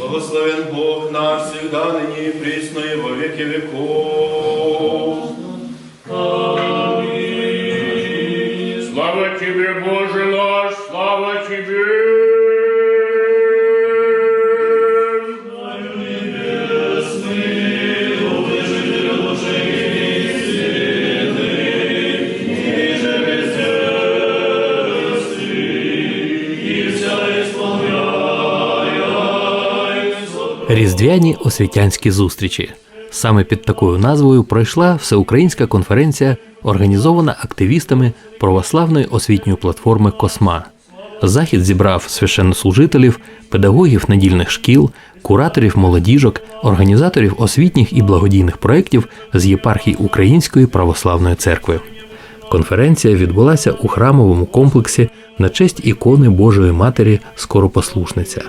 Благословен Бог наш, всегда, ныне и присно, и во веки веков. Різдвяні освітянські зустрічі. Саме під такою назвою пройшла всеукраїнська конференція, організована активістами православної освітньої платформи Косма. Захід зібрав священнослужителів, педагогів недільних шкіл, кураторів молодіжок, організаторів освітніх і благодійних проєктів з єпархій Української православної церкви. Конференція відбулася у храмовому комплексі на честь ікони Божої Матері Скоропослушниця.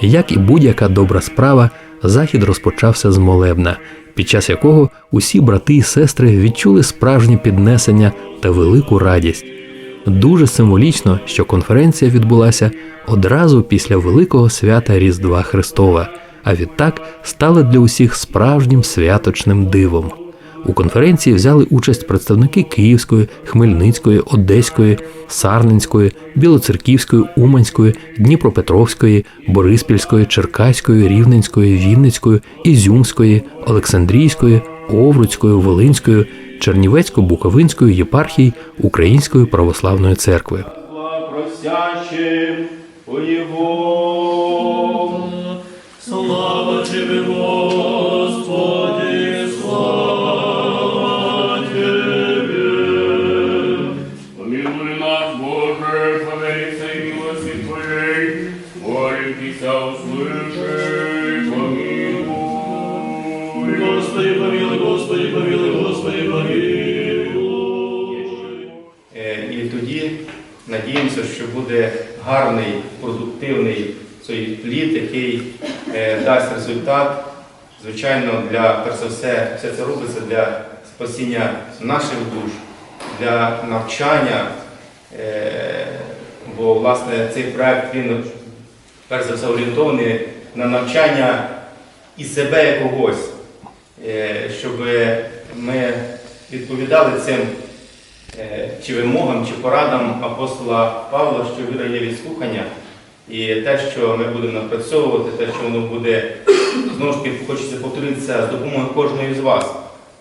Як і будь-яка добра справа, захід розпочався з молебна, під час якого усі брати і сестри відчули справжнє піднесення та велику радість. Дуже символічно, що конференція відбулася одразу після великого свята Різдва Христова, а відтак стала для усіх справжнім святочним дивом. У конференції взяли участь представники Київської, Хмельницької, Одеської, Сарненської, Білоцерківської, Уманської, Дніпропетровської, Бориспільської, Черкаської, Рівненської, Вінницької, Ізюмської, Олександрійської, Овруцької, Волинської, Чернівецько-Буковинської єпархії Української православної церкви. Слава надіємося, що буде гарний, продуктивний цей плід, який е, дасть результат. Звичайно, для перш за все, все це робиться для спасіння наших душ, для навчання. Е, Бо власне цей проект він перш за все орієнтований на навчання і себе як когось, е, щоб ми відповідали цим чи вимогам, чи порадам апостола Павла, що віра є від слухання. І те, що ми будемо напрацьовувати, те, що воно буде, знову ж таки, хочеться повторитися з допомогою кожної з вас,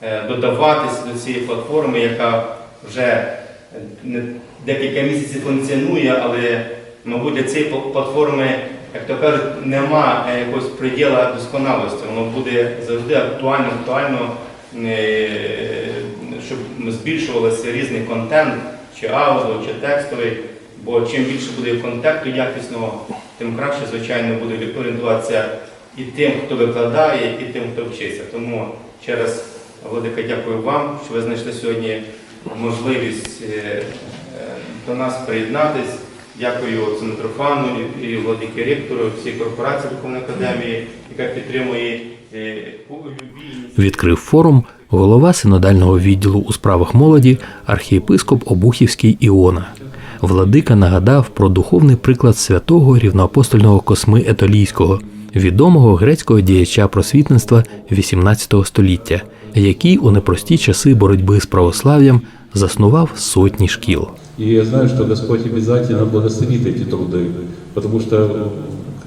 е, додаватися до цієї платформи, яка вже е, декілька місяців функціонує, але, мабуть, для цієї платформи, як то кажуть, нема е, якогось приділа досконалості. Воно буде завжди актуально, актуально, е, щоб збільшувався різний контент, чи аудіо, чи текстовий. Бо чим більше буде контенту якісного, тим краще, звичайно, буде орієнтуватися і тим, хто викладає, і тим, хто вчиться. Тому ще раз, Владика, дякую вам, що ви знайшли сьогодні можливість е, е, до нас приєднатись. Дякую отцю Митрофану і, владикі ректору, всій корпорації Духовної академії, яка підтримує е. Відкрив форум голова синодального відділу у справах молоді архієпископ Обухівський Іона. Владика нагадав про духовний приклад святого рівноапостольного Косми Етолійського, відомого грецького діяча просвітництва XVIII століття, який у непрості часи боротьби з православ'ям заснував сотні шкіл. И я знаю, что Господь обязательно благословит эти труды, потому что,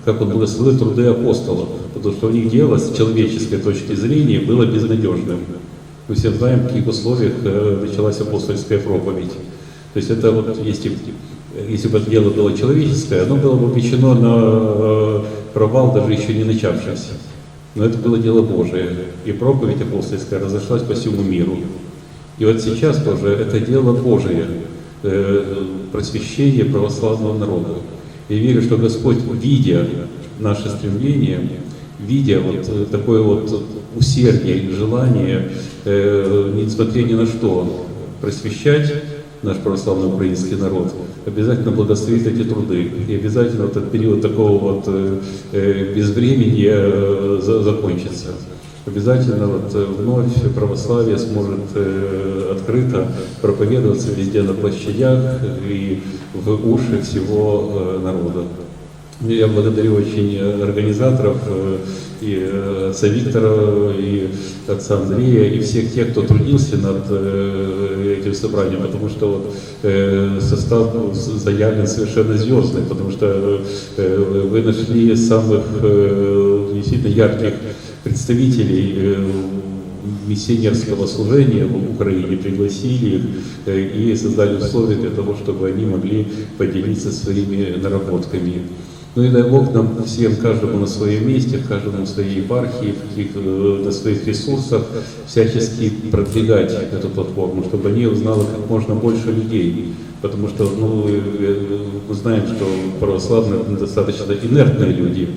как Он благословил труды апостолов, потому что у них дело с человеческой точки зрения было безнадежным. Мы все знаем, в каких условиях э, началась апостольская проповедь. То есть это вот, если, если бы дело было человеческое, оно было бы обречено на э, провал, даже еще не начавшийся. Но это было дело Божие, и проповедь апостольская разошлась по всему миру. И вот сейчас тоже это дело Божие, э, просвещение православного народа. Я верю, что Господь, видя наше стремление, видя вот такое вот усердие и желание, э, несмотря ни на что, просвещать наш православный украинский народ, обязательно благословит эти труды. И обязательно этот период такого вот э, э, безвременья э, за- закончится. Обязательно вот э, вновь православие сможет э, открыто проповедоваться везде на площадях и в уши всего э, народа. Я благодарю очень э, организаторов э, и э, отца Виктора, и отца Андрея, и всех тех, кто трудился над э, этим собранием, потому что вот, э, состав был заявлен совершенно звездный, потому что э, вы нашли самых э, действительно ярких представителей э, миссионерского служения в Украине, пригласили их э, и создали условия для того, чтобы они могли поделиться своими наработками. Ну и дай Бог нам всем, каждому на своем месте, каждому в своей епархии, в каких, э, на своих ресурсах всячески продвигать эту платформу, чтобы они узнало как можно больше людей. Потому что ну, э, э, мы знаем, что православные достаточно инертные люди.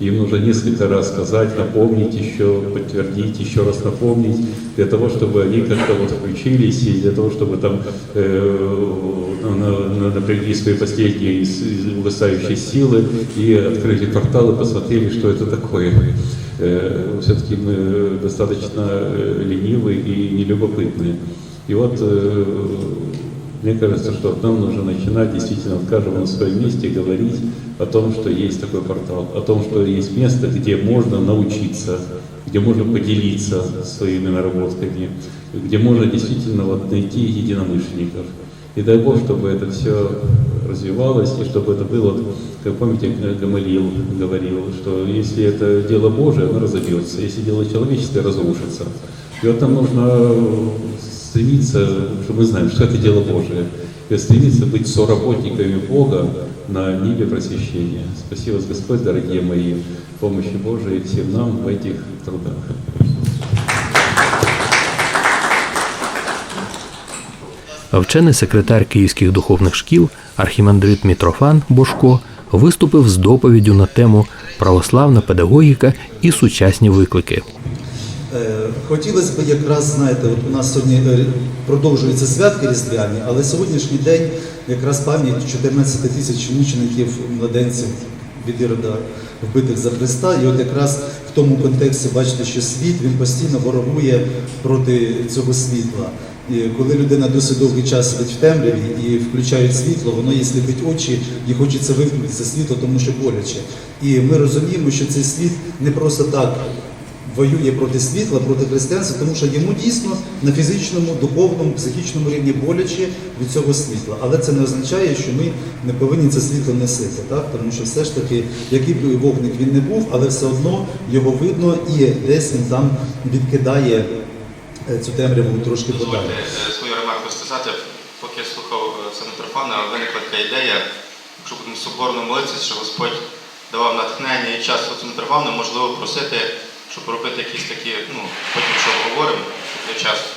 Им нужно несколько раз сказать, напомнить еще, подтвердить, еще раз напомнить, для того, чтобы они как-то вот включились, и для того, чтобы там э, на- на- напрягли свои последние из- из угасающие силы и открыли порталы, посмотрели, что это такое. Э, Все-таки мы достаточно э, ленивые и нелюбопытные. И вот э, мне кажется, что нам нужно начинать действительно от каждого на своем месте говорить о том, что есть такой портал, о том, что есть место, где можно научиться, где можно поделиться своими наработками, где можно действительно вот найти единомышленников. И дай Бог, чтобы это все развивалось, и чтобы это было, как помните, Гамалил говорил, что если это дело Божие, оно разобьется, если дело человеческое, разрушится. И вот нам нужно стремиться, чтобы мы знаем, что это дело Божие, и стремиться быть соработниками Бога на ниве просвещения. Спасибо, вас, Господь, дорогие мои, помощи Божией всем нам в этих трудах. Вчений секретар київських духовних шкіл архімандрит Мітрофан Бошко виступив з доповіддю на тему православна педагогіка і сучасні виклики. Е, Хотілося б якраз, знаєте, от у нас сьогодні е, продовжуються святки різдвяні, але сьогоднішній день якраз пам'ять 14 тисяч мучеників, младенців від Ірода, вбитих за Христа. І от якраз в тому контексті бачите, що світ він постійно ворогує проти цього світла. І коли людина досить довгий час сидить в темряві і включають світло, воно їй сліпить очі і хочеться вимкнути це світло, тому що боляче. І ми розуміємо, що цей світ не просто так воює проти світла, проти християнства, тому що йому дійсно на фізичному, духовному, психічному рівні боляче від цього світла. Але це не означає, що ми не повинні це світло носити, так? тому що все ж таки, який б вогник він не був, але все одно його видно і десь він там відкидає е, цю темряву трошки подалі. Е, свою ремарку сказати, поки я слухав це Митрофана, виникла така ідея, якщо будемо соборно молитися, що Господь давав натхнення і час от Митрофану, можливо, просити, щоб робити якісь такі, ну, потім що обговоримо для часу,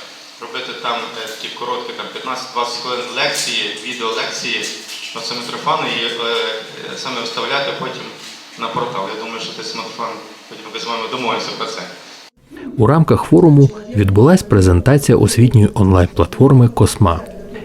робити там е, такі короткі, там 15-20 хвилин лекції, відеолекції на це Митрофану і е, е, саме вставляти потім на портал. Я думаю, що ти Митрофан, потім ми з вами домовимося про це. У рамках форуму відбулась презентація освітньої онлайн-платформи Косма.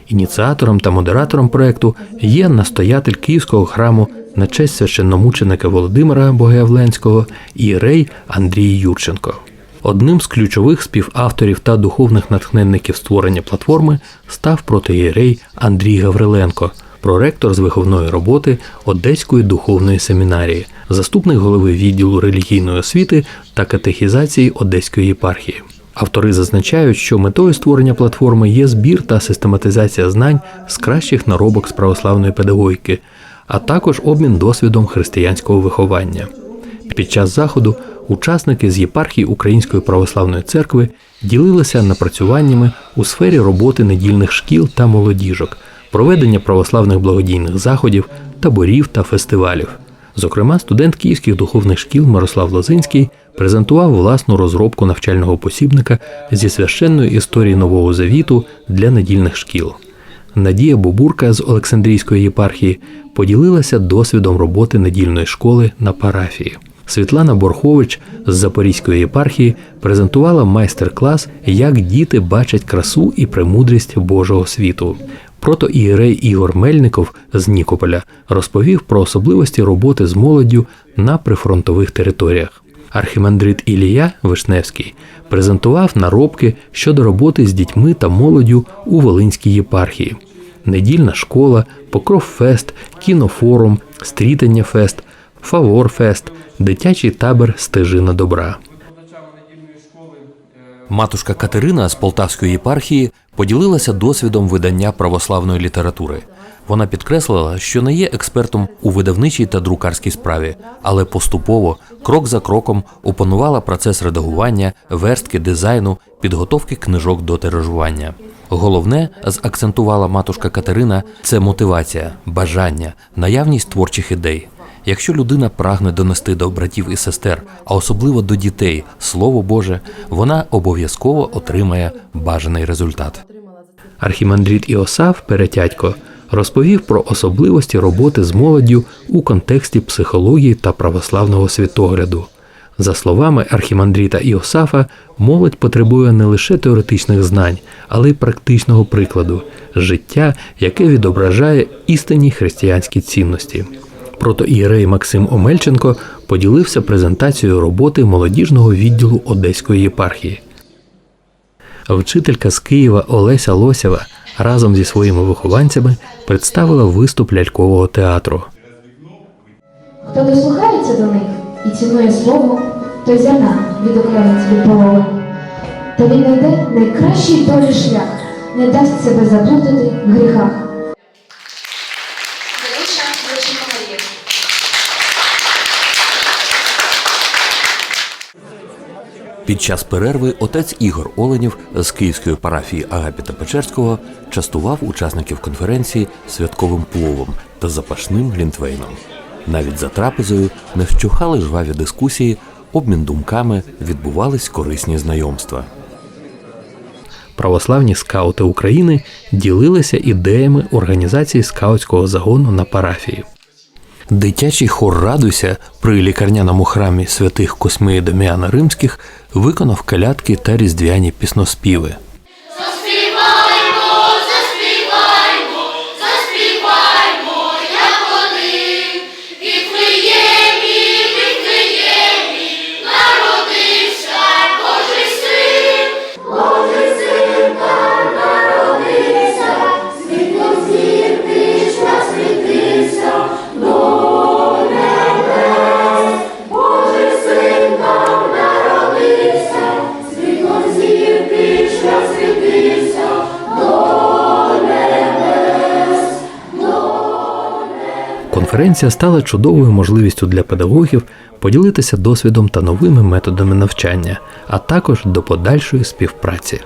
Ініціатором та модератором проекту є настоятель Київського храму на честь священномученика Володимира Богоявленського і рей Андрій Юрченко. Одним з ключових співавторів та духовних натхненників створення платформи став протиєрей Андрій Гавриленко, проректор з виховної роботи Одеської духовної семінарії, заступник голови відділу релігійної освіти та катехізації Одеської єпархії. Автори зазначають, що метою створення платформи є збір та систематизація знань з кращих наробок з православної педагогіки, а також обмін досвідом християнського виховання. Під час заходу учасники з єпархії Української православної церкви ділилися напрацюваннями у сфері роботи недільних шкіл та молодіжок, проведення православних благодійних заходів, таборів та фестивалів. Зокрема, студент київських духовних шкіл Мирослав Лозинський презентував власну розробку навчального посібника зі священної історії Нового Завіту для недільних шкіл. Надія Бобурка з Олександрійської єпархії поділилася досвідом роботи недільної школи на парафії. Світлана Борхович з Запорізької єпархії презентувала майстер-клас, як діти бачать красу і премудрість Божого світу. Протоієрей Ігор Мельников з Нікополя розповів про особливості роботи з молоддю на прифронтових територіях. Архімандрит Ілія Вишневський презентував наробки щодо роботи з дітьми та молоддю у Волинській єпархії. Недільна школа, Покров Фест, кінофорум, Стрітання Фест, Фаворфест, дитячий табір Стежина добра. Матушка Катерина з Полтавської єпархії поділилася досвідом видання православної літератури. Вона підкреслила, що не є експертом у видавничій та друкарській справі, але поступово, крок за кроком, опанувала процес редагування, верстки, дизайну, підготовки книжок до тиражування. Головне, закцентувала матушка Катерина, це мотивація, бажання, наявність творчих ідей. Якщо людина прагне донести до братів і сестер, а особливо до дітей, слово Боже, вона обов'язково отримає бажаний результат. Архімандрит Іосаф Перетятько розповів про особливості роботи з молоддю у контексті психології та православного світогляду. За словами архімандріта Іосафа, молодь потребує не лише теоретичних знань, але й практичного прикладу життя, яке відображає істинні християнські цінності. Протоієрей Максим Омельченко поділився презентацією роботи молодіжного відділу Одеської єпархії. Вчителька з Києва Олеся Лосєва разом зі своїми вихованцями представила виступ лялькового театру. Хто дослухається до них і цінує слово, той зерна відокремиться від половини. Та він знайде найкращий долі шлях, не дасть себе заплутати в гріхах. Під час перерви отець Ігор Оленів з Київської парафії Агапіта Печерського частував учасників конференції святковим пловом та запашним глінтвейном. Навіть за трапезою не вщухали жваві дискусії, обмін думками відбувались корисні знайомства. Православні скаути України ділилися ідеями організації скаутського загону на парафії. Дитячий хор Радуйся при лікарняному храмі святих Косми і Дем'яна Римських виконав калятки та різдвяні пісноспіви. Конференція стала чудовою можливістю для педагогів поділитися досвідом та новими методами навчання, а також до подальшої співпраці.